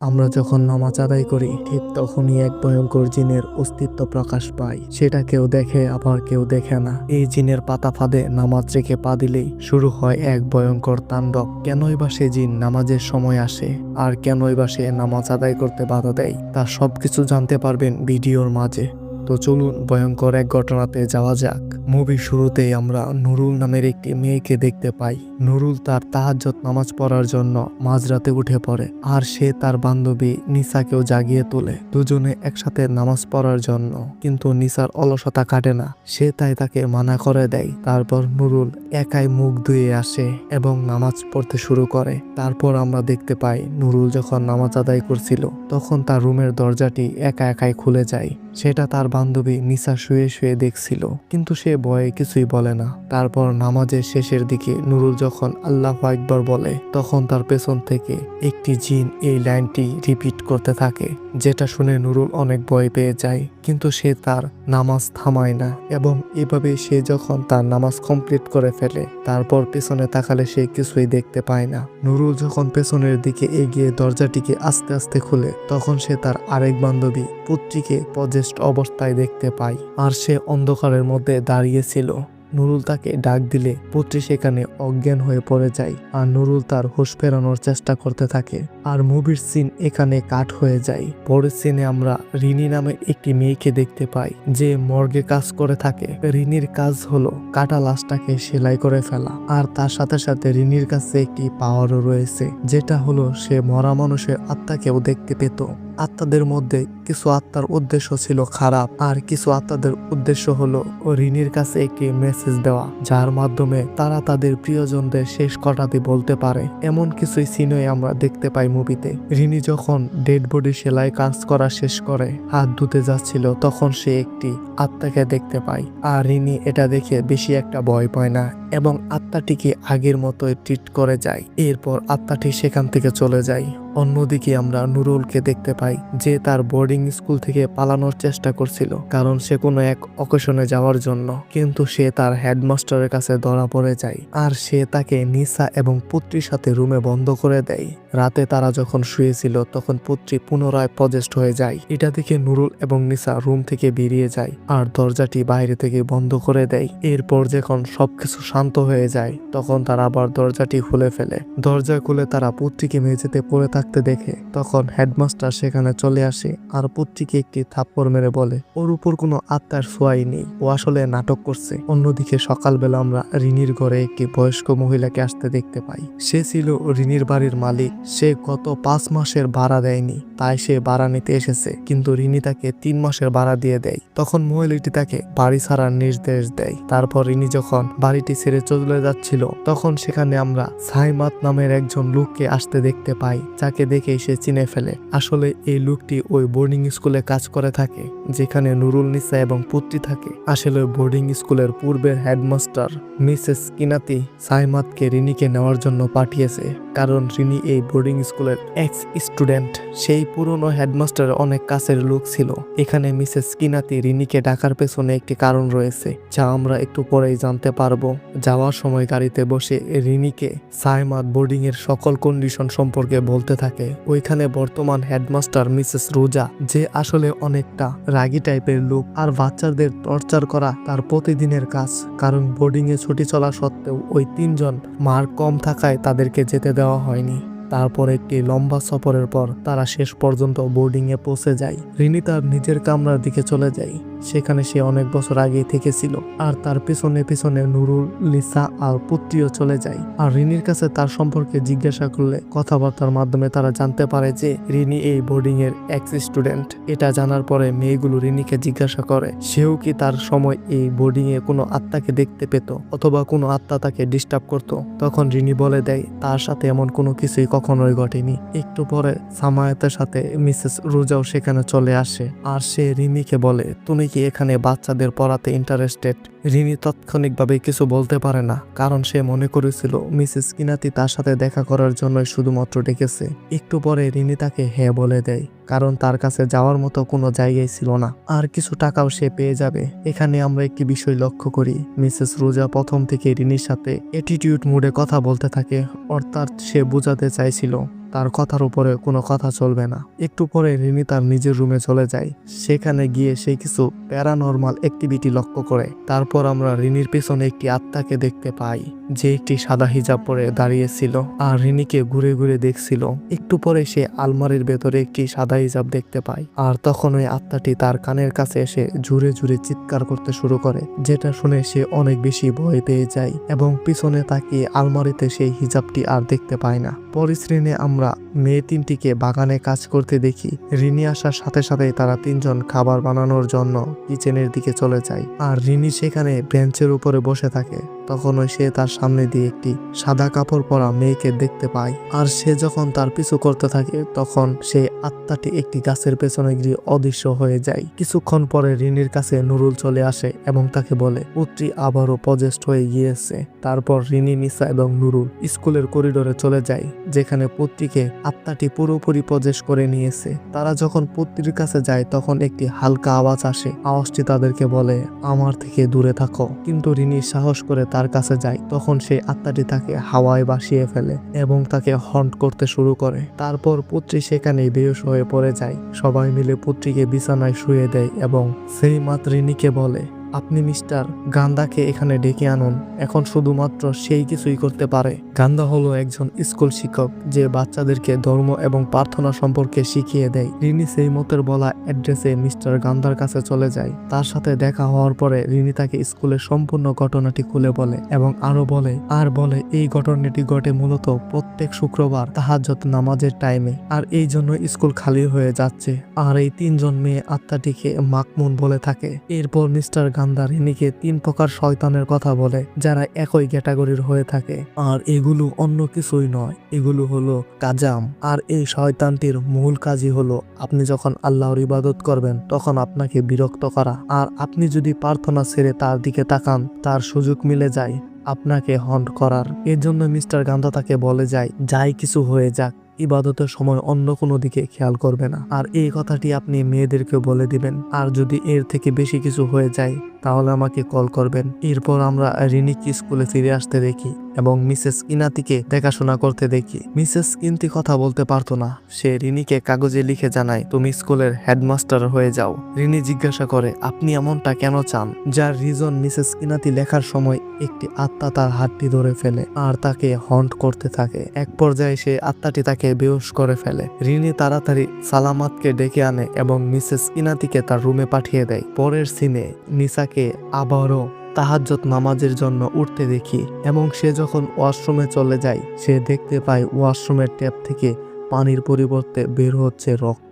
আমরা যখন নামাজ আদায় করি, ঠিক তখনই এক ভয়ঙ্কর জিনের অস্তিত্ব প্রকাশ পায়। সেটা কেউ দেখে, আবার কেউ দেখে না। এই জিনের পাতা ফাঁদে নামাজ রেখে পা দিলেই শুরু হয় এক ভয়ঙ্কর তাণ্ডব। কেনই বা সে জিন নামাজের সময় আসে? আর কেনই বা সে নামাজ আদায় করতে বাধা দেয়? তা সবকিছু জানতে পারবেন ভিডিওর মাঝে। তো চলুন ভয়ঙ্কর এক ঘটনাতে যাওয়া যাক। মুভির শুরুতেই আমরা নুরুল নামের একটি মেয়েকে দেখতে পাই। নুরুল তার তাহাজ্জত নামাজ পড়ার জন্য মাঝরাতে উঠে পড়ে আর সে তার বান্ধবী নিসাকেও জাগিয়ে তোলে। দুজনে একসাথে নামাজ পড়ার জন্য, কিন্তু নিসার অলসতা কাটে না। সে তাই তাকে মানা করে দেয়। তারপর নুরুল একাই মুখ ধুয়ে আসে এবং নামাজ পড়তে শুরু করে। তারপর আমরা দেখতে পাই নুরুল যখন নামাজ আদায় করছিল, তখন তার রুমের দরজাটি একা একাই খুলে যায়। সেটা তার বান্ধবী নিসা শুয়ে শুয়ে দেখছিল, কিন্তু সে ভয়ে কিছুই বলে না। তারপর নামাজের শেষের দিকে নুরুল যখন আল্লাহ আকবর বলে, তখন তার পেছন থেকে একটি জিন এই লাইনটি রিপিট করতে থাকে, যেটা শুনে নুরুল অনেক ভয় পেয়ে যায়, কিন্তু সে তার নামাজ থামায় না। এবং এভাবে সে যখন তার নামাজ কমপ্লিট করে ফেলে, তারপর পেছনে তাকালে সে কিছুই দেখতে পায় না। নুরুল যখন পেছনের দিকে এগিয়ে দরজাটিকে আস্তে আস্তে খুলে, তখন সে তার আরেক বান্ধবী পুত্রীকে পজেস্ট অবস্থায় দেখতে পায় আর সে অন্ধকারের মধ্যে দাঁড়িয়েছিল নুরুল তাকে ডাক দিলে পুত্রী সেখানে অজ্ঞান হয়ে পড়ে যায়। আর নুরুল তার হুঁশ ফেরানোর চেষ্টা করতে থাকে। আর মুভির সিন এখানে কাট হয়ে যায়। পরের সিনে আমরা রিনি নামে একটি মেয়েকে দেখতে পাই, যে মর্গে কাজ করে থাকে। রিনির কাজ হলো কাটা লাশটাকে সেলাই করে ফেলা, আর তার সাথে সাথে রিনির কাছে একটি পাওয়ারও রয়েছে, যেটা হলো সে মরা মানুষের আত্মাকেও দেখতে পেত। আত্মাদের মধ্যে কিছু আত্মার উদ্দেশ্য ছিল খারাপ, আর কিছু আত্মাদের উদ্দেশ্য হলো রিনির কাছে একটি মেসেজ দেওয়া, যার মাধ্যমে তারা তাদের প্রিয়জনদের শেষ কটাতে বলতে পারে। এমন কিছুই সিনই আমরা দেখতে পাই মুভিতে। রিনি যখন ডেড বডি সেলাই কাজ করা শেষ করে, হাত ধুতে যাচ্ছিল, তখন সে একটি আত্মাকে দেখতে পায়। আর রিনি এটা দেখে বেশি একটা ভয় পায় না এবং আত্মাটিকে আগের মতোই ট্রিট করে যায়। এরপর আত্মাটি সেখান থেকে চলে যায়। অন্যদিকে আমরা নুরুলকে দেখতে পাই যে তার বোর্ডিং স্কুল থেকে পালানোর চেষ্টা করছিল, কারণ সে কোনো এক অকেশনে যাওয়ার জন্য। কিন্তু সে তার হেডমাস্টারের কাছে ধরা পড়ে যায় আর সে তাকে নিসা এবং পুত্রীর সাথে রুমে বন্ধ করে দেয়। রাতে তারা যখন শুয়েছিল, তখন পুত্রী পুনরায় পজেস্ট হয়ে যায়। এটা দেখে নুরুল এবং নিসা রুম থেকে বেরিয়ে যায় আর দরজাটি বাইরে থেকে বন্ধ করে দেয়। এরপর যখন সবকিছু শান্ত হয়ে যায়, তখন তারা আবার দরজাটি খুলে ফেলে। দরজা খুলে তারা পুত্রীকে মেঝেতে পড়ে থাকতে দেখে, তখন হেডমাস্টার সেখানে চলে আসে আর পুত্রীকে একটি থাপ্পড় মেরে বলে, ওর উপর কোনো আত্মার সোয়াই নেই। ও আসলে নাটক করছে। অন্যদিকে সকালবেলা আমরা রিনির ঘরে একটি বয়স্ক মহিলাকে আসতে দেখতে পাই। সে ছিল রিনির বাড়ির মালিক। সে গত পাঁচ মাসের ভাড়া দেয়নি, তাই সে ভাড়া নিতে এসেছে। কিন্তু রিনি তাকে তিন মাসের ভাড়া দিয়ে দেয়। তখন মহিলাটি তাকে বাড়ি ছাড়ার নির্দেশ দেয়। তারপর রিনি যখন বাড়িটি ছেড়ে চলে যাচ্ছিল, তখন সেখানে আমরা সাইমাত নামের একজন লোককে আসতে দেখতে পাই যাকে দেখে সে চিনে ফেলে। আসলে এই লোকটি ওই বোর্ডিং স্কুলে কাজ করে থাকে, যেখানে নুরুল নিসা এবং পুত্রী থাকে। আসলে বোর্ডিং স্কুলের পূর্বের হেডমাস্টার মিসেস কিনাতি, সাইমাতকে রিনিকে নেওয়ার জন্য পাঠিয়েছে, কারণ রিনি এই বোর্ডিং স্কুলের এক্স স্টুডেন্ট সেই পুরনো হেডমাস্টার অনেক কাছের লোক ছিল। এখানে মিসেস কিনাতি রিনিকে ডাকার পেছনে একটি কারণ রয়েছে, যা আমরা একটু পরেই জানতে পারব। যাওয়ার সময় গাড়িতে বসে রিনিকে সাইমাত বোর্ডিং এর সকল কন্ডিশন সম্পর্কে বলতে থাকে। ওইখানে বর্তমান হেডমাস্টার মিসেস রোজা, যে আসলে অনেকটা রাগি টাইপের লোক আর বাচ্চাদের টর্চার করা তার প্রতিদিনের কাজ। কারণ বোর্ডিং এ ছুটি চলা সত্ত্বেও ওই তিনজন মার্ক কম থাকায় তাদেরকে যেতে দেওয়া হয়নি। তারপর একটি লম্বা সফরের পর তারা শেষ পর্যন্ত বোর্ডিং এ পৌঁছে যায়। রিনি তার নিজের কামরার দিকে চলে যায়। সেখানে সে অনেক বছর আগেই থেকেছিল আর তার পেছনে পেছনে নুরুল, লিসা আর পুত্রীও চলে যায়। আর রিনির কাছে তার সম্পর্কে জিজ্ঞাসা করলে কথাবার্তার মাধ্যমে তারা জানতে পারে যে রিনি এই বোর্ডিং এর এক্স স্টুডেন্ট। এটা জানার পরে মেয়েগুলো রিনিকে জিজ্ঞাসা করে, সেও কি তার সময় এই বোর্ডিং এ কোনো আত্মাকে দেখতে পেত অথবা কোনো আত্মা তাকে ডিস্টার্ব করত? তখন রিনি বলে দেয়, তার সাথে এমন কোনো কিছুই কখনোই ঘটেনি। একটু পরে সামায়াতের সাথে মিসেস রোজাও সেখানে চলে আসে। আর সে রিমিকে বলে, তুমি কি এখানে বাচ্চাদের পড়াতে ইন্টারেস্টেড রিনি তাৎক্ষণিকভাবে কিছু বলতে পারে না, কারণ সে মনে করেছিল মিসেস কিনাতি তার সাথে দেখা করার জন্যই শুধুমাত্র ডেকেছে। একটু পরে রিনি তাকে হ্যাঁ বলে দেয়, কারণ তার কাছে যাওয়ার মতো কোনো জায়গায় ছিল না। আর কিছু টাকাও সে পেয়ে যাবে। এখানে আমরা একটি বিষয় লক্ষ্য করি। মিসেস রোজা প্রথম থেকে রিনির সাথে অ্যাটিটিউড মুডে কথা বলতে থাকে, অর্থাৎ সে বোঝাতে চাইছিল তার কথার উপরে কোনো কথা চলবে না। একটু পরে রিনি তার নিজের রুমে চলে যায়। সেখানে গিয়ে সে কিছু প্যারানর্মাল অ্যাক্টিভিটি লক্ষ্য করে। তারপর আমরা রিনির পেছনে একটি আত্মাকে দেখতে পাই, যে একটি সাদা হিজাব পরে দাঁড়িয়েছিল আর রিনিকে ঘুরে ঘুরে দেখছিল। একটু পরে সে আলমারির ভেতরে একটি সাদা হিজাব দেখতে পায় আর তখন ওই আত্মাটি তার কানের কাছে এসে জুড়ে জুড়ে চিৎকার করতে শুরু করে, যেটা শুনে সে অনেক বেশি ভয় পেয়ে যায় এবং পিছনে তাকিয়ে আলমারিতে সেই হিজাবটি আর দেখতে পায় না। পরিশ্রেণে আমরা মেয়ে তিনটিকে বাগানে কাজ করতে দেখি। রিনি আসার সাথে সাথে তারা তিনজন খাবার বানানোর জন্য কিচেনের দিকে চলে যায়। আর রিনি সেখানে বেঞ্চের উপরে বসে থাকে। তখনই সে তার সামনে দিয়ে একটি সাদা কাপড় পরা মেয়েকে দেখতে পায়। আর সে যখন তার পিছু করতে থাকে, তখন সেই আত্মাটি একটি গাছের পেছনে গিয়ে অদৃশ্য হয়ে যায়। কিছুক্ষণ পরে রিনির কাছে নুরুল চলে আসে এবং তাকে বলে, পুত্রী আবারও পজেস্ট হয়ে গিয়েছে। তারপর রিনি, নিসা এবং নুরুল স্কুলের করিডোরে চলে যায়, যেখানে পুত্রীকে আত্মাটি পুরোপুরি পজেস্ট করে নিয়েছে। তারা যখন পুত্রীর কাছে যায়, তখন একটি হালকা আওয়াজ আসে। আওয়াজটি তাদেরকে বলে, আমার থেকে দূরে থাকো। কিন্তু রিনি সাহস করে তার কাছে যায়, তখন সেই আত্মাটি তাকে হাওয়ায় বাসিয়ে ফেলে এবং তাকে হন্ট করতে শুরু করে। তারপর পুত্রী সেখানে বেহস হয়ে পড়ে যায়। সবাই মিলে পুত্রীকে বিছানায় শুয়ে দেয় এবং সেই মাতৃণীকে বলে আপনি মিস্টার গান্দাকে এখানে ডেকে আনুন। এখন শুধুমাত্র সেই কিছুই করতে পারে। গান্দা হলো একজন স্কুল শিক্ষক যে বাচ্চাদেরকে ধর্ম এবং প্রার্থনা সম্পর্কে শিখিয়ে দেয়। রিনি সেই মতের বলা অ্যাড্রেসে মিস্টার গান্দার কাছে চলে যায়। তার সাথে দেখা হওয়ার পরে রিনি তাকে স্কুলের সম্পূর্ণ ঘটনাটি খুলে বলে এবং আরও বলে, আর বলে, এই ঘটনাটি ঘটে মূলত প্রত্যেক শুক্রবার তাহাজ্জত নামাজের টাইমে। আর এই জন্য স্কুল খালি হয়ে যাচ্ছে। আর এই তিনজন মেয়ে আত্মাটিকে মাকমুন বলে থাকে। এরপর মিস্টার গান্দা রিনিকে তিন প্রকার শয়তানের কথা বলে, যারা একই ক্যাটাগরির হয়ে থাকে। আর এগুলো অন্য কিছুই নয়, এগুলো হলো কাজাম। আর এই শয়তানটির মূল কাজই হলো, আপনি যখন আল্লাহর ইবাদত করবেন, তখন আপনাকে বিরক্ত করা। আর আপনি যদি প্রার্থনা ছেড়ে তার দিকে তাকান, তার সুযোগ মিলে যায়, আপনাকে হন্ট করার। এর জন্য মিস্টার গান্ধা তাকে বলে যায়, যাই কিছু হয়ে যাক। ইবাদতের সময় অন্য কোনো দিকে খেয়াল করবে না। আর এই কথাটি আপনি মেয়েদেরকে বলে দিবেন। আর যদি এর থেকে বেশি কিছু হয়ে যায় তাহলে আমাকে কল করবেন। এরপর আমরা রিনিকে স্কুলে ফিরে আসতে দেখি এবং মিসেস ইনাতিকে দেখাশোনা করতে দেখি। মিসেস কিন্তি কথা বলতে পারতো না। সে রিনিকে কাগজে লিখে জানায়, তুমি স্কুলের হেডমাস্টার হয়ে যাও। রিনি জিজ্ঞাসা করে, আপনি এমনটা কেন চান? যার রিজন মিসেস কিনাতি লেখার সময় একটি আত্মা তার হাতটি ধরে ফেলে আর তাকে হন্ট করতে থাকে। এক পর্যায়ে সে আত্মাটি তাকে বেহুশ করে ফেলে। রিনি তাড়াতাড়ি সালামাতকে ডেকে আনে এবং মিসেস ইনাতিকে তার রুমে পাঠিয়ে দেয়। পরের সিনে নিসাকে আবারও তাহাজ্জত নামাজের জন্য উঠতে দেখি এবং সে যখন ওয়াশরুমে চলে যায়, সে দেখতে পায় ওয়াশরুমের ট্যাপ থেকে পানির পরিবর্তে বের হচ্ছে রক্ত।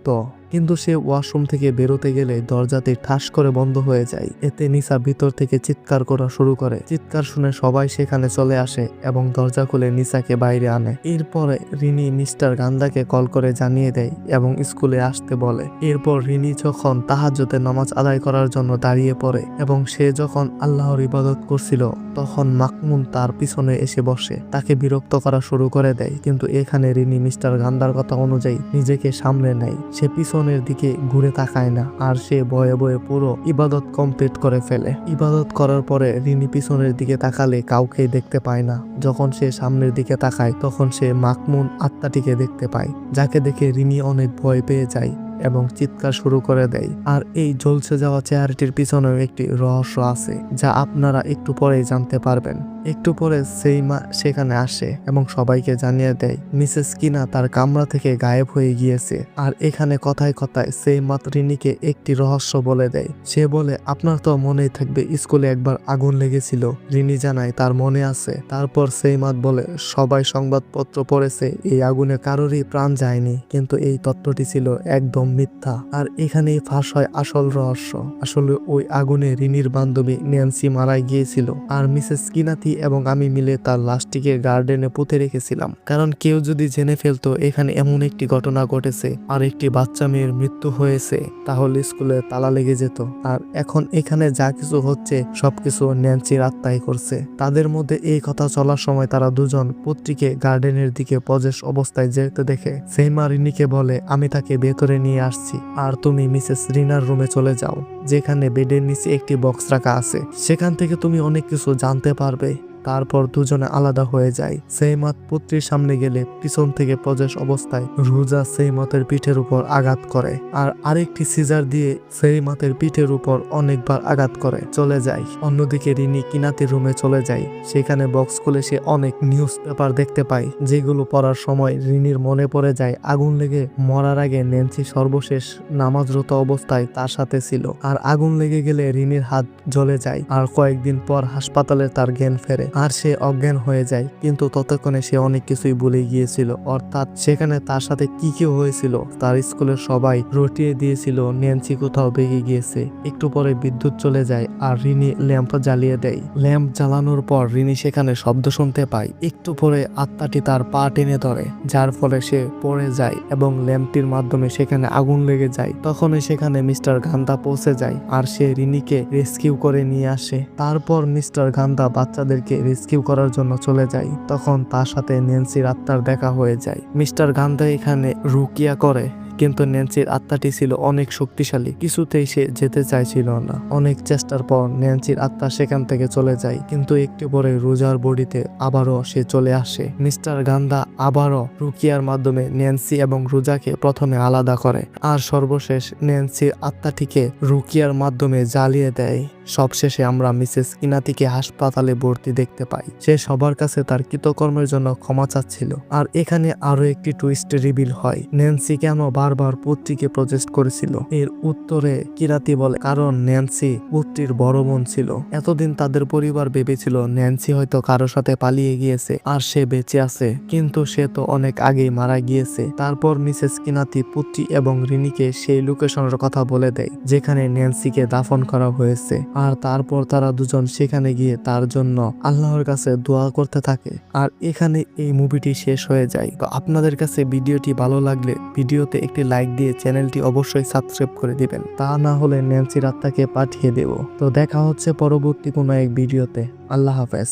কিন্তু সে ওয়াশরুম থেকে বেরোতে গেলে দরজাতে ঠাস করে বন্ধ হয়ে যায়। এতে নিসা ভিতর থেকে চিৎকার করা শুরু করে। চিৎকার শুনে সবাই সেখানে চলে আসে এবং দরজা খুলে নিসাকে বাইরে আনে। এরপরে রিনি মিস্টার গান্দাকে কল করে জানিয়ে দেয় এবং স্কুলে আসতে বলে। এরপর রিনি যখন তাহাজ্জতে নামাজ আদায় করার জন্য দাঁড়িয়ে পড়ে এবং সে যখন আল্লাহর ইবাদত করছিল, তখন মাকমুন তার পিছনে এসে বসে। তাকে বিরক্ত করা শুরু করে দেয়, কিন্তু এখানে রিনি মিস্টার গান্দার কথা অনুযায়ী নিজেকে সামলে নেয়। সে পিছনের দিকে ঘুরে তাকায় না, আর সে ভয়ে বয়ে পুরো ইবাদত কমপ্লিট করে ফেলে। ইবাদত করার পরে রিনি পিছনের দিকে তাকালে কাউকে দেখতে পায় না। যখন সে সামনের দিকে তাকায়, তখন সে মাকমুন আত্মাটিকে দেখতে পায়, যাকে দেখে রিনি অনেক ভয় পেয়ে যায়। এবং চিৎকার শুরু করে দেয়। আর এই জ্বলছে যাওয়া চেয়ারটির পিছনেও একটি রহস্য আছে, যা আপনারা একটু পরেই জানতে পারবেন। একটু পরে সেই মা সেখানে আসে এবং সবাইকে জানিয়ে দেয়, মিসেস কিনা তার কামরা থেকে গায়েব হয়ে গিয়েছে। আর এখানে কথায় কথায় সেই মাত রিনিকে একটি রহস্য বলে দেয়। সে বলে, আপনার তো মনেই থাকবে স্কুলে একবার আগুন লেগেছিল। রিনি জানায়, তার মনে আছে। তারপর সেই মাত বলে, সবাই সংবাদপত্র পড়েছে, এই আগুনে কারোরই প্রাণ যায়নি। কিন্তু এই তত্ত্বটি ছিল একদম মিথ্যা। আর এখানেই ফাঁস হয় আসল রহস্য। আসলে ওই আগুনে রিনির বান্ধবী ন্যান্সি মারা গিয়েছিল। আর মিসেস কিনাতি এবং আমি মিলে তার লাশটিকে গার্ডেনে পুঁতে রেখেছিলাম। কারণ কেউ যদি জেনে ফেলতো, এখানে এমন একটি ঘটনা ঘটেছে, আর একটি বাচ্চা মেয়ের মৃত্যু হয়েছে, তাহলে স্কুলে তালা লেগে যেত। আর এখন এখানে যা কিছু হচ্ছে, সবকিছু ন্যান্সির আত্মাই করছে। তাদের মধ্যে এই কথা চলার সময় তারা দুজন পুত্রীকে গার্ডেনের দিকে পজেস অবস্থায় যেতে দেখে। সেইমা রিনিকে বলে, আমি তাকে ভেতরে নিয়ে আসছি। আর তুমি মিসেস রিনার রুমে চলে যাও, যেখানে বেডের নিচে একটি বক্স রাখা আছে। সেখান থেকে তুমি অনেক কিছু জানতে পারবে। তারপর দুজনে আলাদা হয়ে যায়। সেইমাত পুত্রীর সামনে গেলে পিছন থেকে প্রজেশ অবস্থায় রুজা সেইমতের পিঠের উপর আঘাত করে। আর আরেকটি সিজার দিয়ে সেইমাতের পিঠের উপর অনেকবার আঘাত করে, চলে যায়। অন্যদিকে রিনি কিনাতির রুমে চলে যায়। সেখানে বক্স খুলে সে অনেক নিউজ পেপার দেখতে পায়, যেগুলো পড়ার সময় রিনির মনে পড়ে যায়। আগুন লেগে মরার আগে নেন্সি সর্বশেষ নামাজরত অবস্থায় তার সাথে ছিল। আর আগুন লেগে গেলে রিনির হাত জ্বলে যায়। আর কয়েকদিন পর হাসপাতালে তার জ্ঞান ফেরে। আর সে অজ্ঞান হয়ে যায়, কিন্তু ততক্ষণে সে অনেক কিছুই ভুলে গিয়েছিল। অর্থাৎ সেখানে তার সাথে কি কি হয়েছিল, তার স্কুলের সবাই রটিয়ে দিয়েছিল নেন্সি কোথাও বেগে গিয়েছে। একটু পরে বিদ্যুৎ চলে যায় আর রিনি ল্যাম্প জ্বালিয়ে দেয়। ল্যাম্প জ্বালানোর পর রিনি সেখানে শব্দ শুনতে পায়। একটু পরে আত্মাটি তার পা টেনে ধরে, যার ফলে সে পড়ে যায় এবং ল্যাম্পটির মাধ্যমে সেখানে আগুন লেগে যায়। তখনই সেখানে মিস্টার গান্ধা পৌঁছে যায় আর সে রিনিকে রেস্কিউ করে নিয়ে আসে। তারপর মিস্টার গান্ধা বাচ্চাদেরকে রেস্কিউ করার জন্য চলে যায়, তখন তার সাথে নেন্সির আত্মার দেখা হয়ে যায়। মিস্টার গান্ধা এখানে রুকিয়া করে। কিন্তু ন্যান্সির আত্মাটি ছিল অনেক শক্তিশালী, কিছুতেই সে যেতে চাইছিল না। অনেক চেষ্টার পর ন্যান্সির আত্মা সেখান থেকে চলে যায়, কিন্তু একটু পরে রোজার বডিতে আবারও সে চলে আসে। মিস্টার গান্ধা আবারও রুকিয়ার মাধ্যমে ন্যান্সি এবং রোজাকে প্রথমে আলাদা করে, আর সর্বশেষ ন্যান্সির আত্মাটিকে রুকিয়ার মাধ্যমে জ্বালিয়ে দেয়। সবশেষে আমরা মিসেস কিনাতিকে হাসপাতালে ভর্তি দেখতে পাই। সে সবার কাছে তার কৃতকর্মের জন্য ক্ষমা চাচ্ছিল। আর এখানে আরও একটি টুইস্ট রিভিল হয়। ন্যান্সি কেন বারবার পুত্রীকে প্রজেস্ট করেছিল। এর উত্তরে কিরাতি বলে, কারণ ন্যান্সি পুত্রীর বড় বোন ছিল। এতদিন তাদের পরিবার ভেবেছিল, ন্যান্সি হয়তো কারোর সাথে পালিয়ে গিয়েছে আর সে বেঁচে আছে। কিন্তু সে তো অনেক আগেই মারা গিয়েছে। তারপর মিসেস কিনাতি পুত্রী এবং রিনিকে সেই লোকেশনের কথা বলে দেয়, যেখানে ন্যান্সিকে দাফন করা হয়েছে। আর তারপর তারা দুজন সেখানে গিয়ে তার জন্য আল্লাহর কাছে দোয়া করতে থাকে। আর এখানে এই মুভিটি শেষ হয়ে যায়। তো আপনাদের কাছে ভিডিওটি ভালো লাগলে ভিডিওতে একটি লাইক দিয়ে চ্যানেলটি অবশ্যই সাবস্ক্রাইব করে দিবেন। তা না হলে ন্যান্সির আত্মাকে পাঠিয়ে দেব। তো দেখা হচ্ছে পরবর্তী কোনো এক ভিডিওতে আল্লাহ হাফেজ।